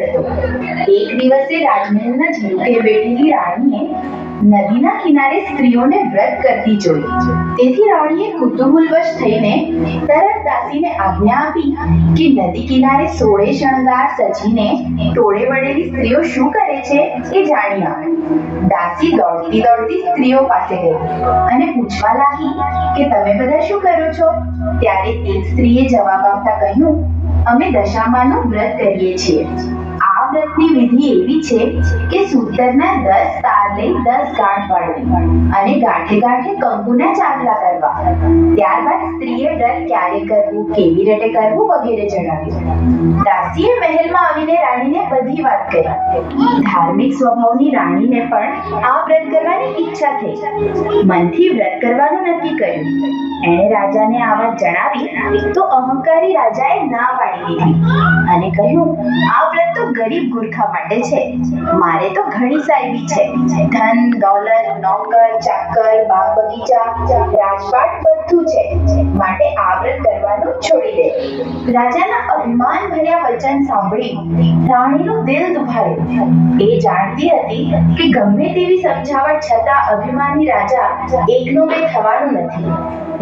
એક દિવસે રાજમહેલના ઝરૂખે બેઠેલી રાણીએ નદીના કિનારે સ્ત્રીઓને વ્રત કરતી જોઈ. તેથી રાણીએ કુતૂહલવશ થઈને તરત દાસીને આજ્ઞા આપી કે નદી કિનારે સોળે શણગાર સજીને ટોળે વળેલી સ્ત્રીઓ શું કરે છે એ જાણી આવે. દાસી દોડતી દોડતી સ્ત્રીઓ પાસે ગઈ અને પૂછવા લાગી કે તમે બધા શું કરો છો? ત્યારે એક સ્ત્રીએ જવાબ આપતા કહ્યું, અમે દશામાનું વ્રત કરીએ છીએ. વ્રતની વિધિ એવી છે કે સૂતરના દસ તાર લઈ દસ ગાંઠ પાડવી અને ગાંઠે ગાંઠે કંકુના ચાંદલા કરવા. ત્યારબાદ સ્ત્રીએ વ્રત ક્યારે કરવું, કેવી રીતે કરવું વગેરે જણાવ્યું. દાસીએ મહેલમાં આવીને રાણીને બધી વાત કરી. ધાર્મિક સ્વભાવની રાણીને પણ આ વ્રત કરવાની ઈચ્છા થઈ. મનથી વ્રત કરવાનું નક્કી કર્યું. એણે રાજાને આ વાત જણાવી, તો અહંકારી રાજાએ ના પાડી દીધી. અને કહ્યું, આ વ્રત તો ગરીબ ગુરખા માટે છે. મારે તો ઘણી સાહેબી છે. ધન, દોલત, નોકર, ચાકર, બાગ બગીચા, રાજપાટ બધું છે. માટે આ કરવાનું છોડી દે. રાજાના અભિમાન ભર્યા વચન સાંભળી રાણીનું દિલ દુભાયું એ જાણતી હતી કે ગમે તેવી સમજાવટ છતાં અભિમાની રાજા એકનો બે થવાનું નથી.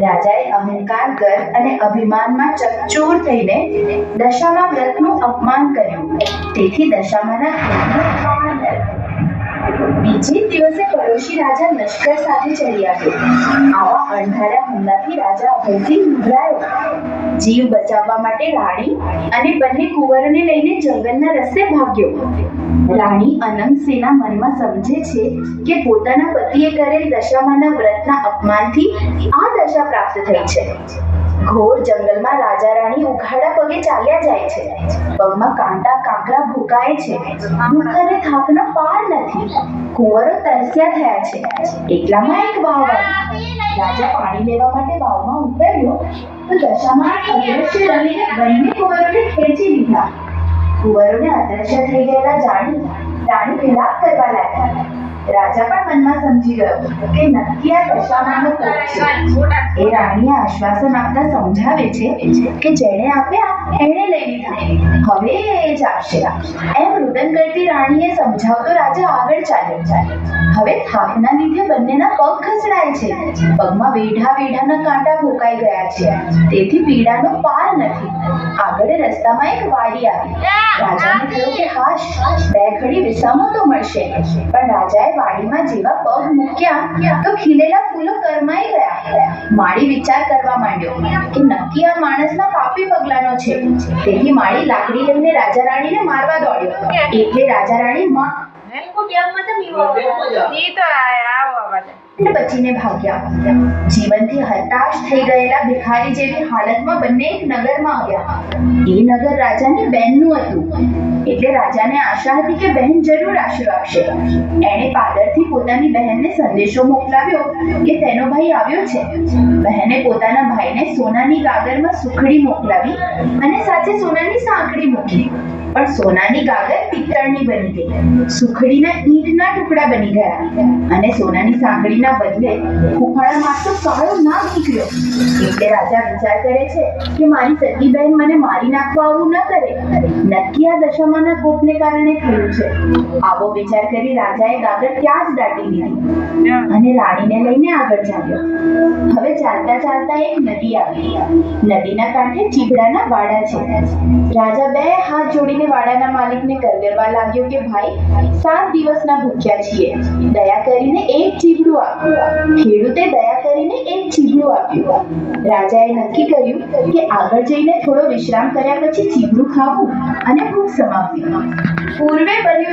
રાજાએ અહંકાર કર અને અભિમાનમાં ચકચોર થઈને દશામા વ્રતનું અપમાન કર્યું. તેથી દશામાના ક્રોધનો અપમાન થયો. બીજે દિવસે પડોશી રાજા લશ્કર સાથે ચડી આવ્યો. આવા અણધાર્યા હુમલાથી રાજા અભયસિંહ ગભરાયો જીવ બચાવવા માટે રાણી અને બંને કુંવરોને લઈને જંગલના રસ્તે ભાગ્યો. રાણી અનંતસિંહના મનમાં સમજે છે કે પોતાના પતિએ કરેલ દશામાના વ્રતના અપમાનથી આ દશા પ્રાપ્ત થઈ છે. ઘોર જંગલમાં રાજા રાણી ઉઘાડા પગે ચાલ્યા જાય છે. પગમાં કાંટા કાંકરા ભૂકાય છે. ભૂખ અને થાકનો પાર નથી. કુંવરો તરસ્યા થયા છે. એટલામાં એક વાવ રાજા પાણી લેવા માટે વાવમાં ઉતર્યો. તો દશામાં અદ્રશ્ય રહીને બંને કુંવરોને ખેંચી લીધા. કુંવરોને અદ્રશ્ય થઈ ગયેલા જાણી રાજા પણ મનમાં સમજી ગયો કે નક્કી આ દશામાનો કોપ છે. એ રાણીએ આશ્વાસન આપતા સમજાવે છે કે જેણે આપ્યા એણે લઈ લીધા. હવે એ જ આપશે એમ રુદન કરતી રાણીએ સમજાવતો રાજા આગળ ચાલ્યો. હવે થાકના લીધે બંનેના પગ ખસડાય છે. પગમાં વેઢા વેઢાના કાંટા ભોકાઈ ગયા છે. તેથી પીડાનો પાર નથી. આગળ રસ્તામાં એક વાડી આવી. રાજાને થયું કે હાશ, બે ઘડી વિસામો તો મળશે. પણ રાજાએ વાડીમાં જેવા પગ મૂક્યા તો ખીલેલા ફૂલો કરમાઈ ગયા. માળી વિચાર કરવા માંડ્યો કે નક્કી આ માણસના પાપી પગલાનો છે. તેથી માળી લાકડી લઈને રાજા રાણીને મારવા દોડ્યો. એટલે રાજા રાણી માં તો પીવો ઈ તો આ- બચીને ભાગ્યા. જીવનથી હતાશ થઈ ગયેલા ભિખારી જેવી હાલતમાં બંને એક નગરમાં આવ્યા. એ નગર રાજાની બહેનનું હતું. એટલે રાજાને આશા હતી કે બહેન જરૂર આશરો આપશે. એણે પાદરથી પોતાની બહેનને સંદેશો મોકલાવ્યો કે તેનો ભાઈ આવ્યો છે. બહેને પોતાના ભાઈને સોનાની ગાગરમાં સુખડી મોકલાવી અને સાથે સોનાની સાંકળી મૂકી. પણ સોનાની ગાગર પિત્તળની બની ગઈ. સુખડીના ઈંટના ટુકડા બની ગયા અને સોનાની સાંકળીના બદલે ફૂફાળા મારતો ના નીકળ્યો. એટલે રાજા વિચાર કરે છે કે મારી સગી બહેન મને મારી નાખવા આવું ન કરે. નક્કી આ દશામાના કોપને કારણે થયું છે. આવો વિચાર કરી રાજાએ ગાગર ત્યાં જ દાટી દીધી અને રાણીને લઈને આગળ ચાલ્યો. હવે ચાલતા ચાલતા એક નદી આવી નદીના કાંઠે ચીબડાના વાડા છે. રાજા બે હાથ જોડીને વાડાના માલિકને કરગરવા લાગ્યો કે, ભાઈ, સાત દિવસના ભૂખ્યા છીએ. દયા કરીને એક ચીબડું આપો. ખેડૂતે દયા કરીને એક ચીબડું આપ્યું. રાજાએ નક્કી કર્યું કે આગળ જઈને થોડો વિશ્રામ કર્યા પછી ચીબડું ખાવું અને ભૂખ સમાવવી. પૂર્વે બન્યું